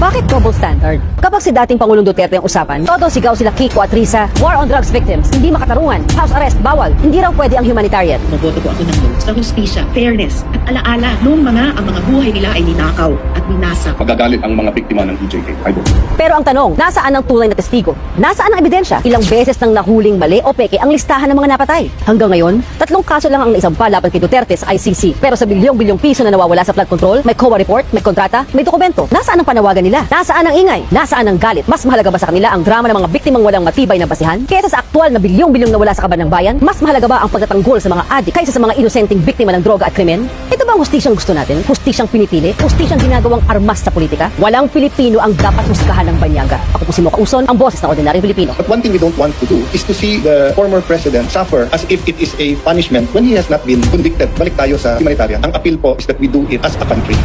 Bakit double standard? Kapag si dating Pangulong Duterte ang usapan, todo sigaw sila Kiko at Risa, war on drugs victims, hindi makatarungan, house arrest, bawal, hindi raw pwede ang humanitarian. Maboto po ako ng no sa hustisya, fairness, at alaala noong mga ang mga buhay nila ay ninakaw at minasa. magagalit ang mga biktima ng EJK. I don't. Pero ang tanong, nasaan ang tunay na testigo? Nasaan ang ebidensya? Ilang beses nang nahuling mali o peke ang listahan ng mga napatay? Hanggang ngayon, tatlong kaso lang ang naisampa laban kay Duterte sa ICC. Pero sa bilyong-bilyong piso na nawawala sa flood control, may COA report, may kontrata, may dokumento. Nasaan ang panawagan nila? Nasaan ang ingay? Nasaan ang galit? Mas mahalaga ba sa kanila ang drama ng mga biktimang walang matibay na basihan? Kesa sa aktual na bilyong-bilyong nawala sa kaban ng bayan? Mas mahalaga ba ang pagtatanggol sa mga adik kaysa sa mga inosenteng biktima ng droga at krimen? Ito ba ang hustisyang gusto natin? Hustisyang pinipili? Hustisyang ginagawang armas sa politika? Walang Pilipino ang dapat husgahan ng banyaga. Ako po si Mocha Uson, ang boses ng ordinaryong Pilipino. But one thing we don't want to do is to see the former president suffer as if it is a punishment when he has not been convicted. Balik tayo sa humanitarian. Ang appeal po is that we do it as a country.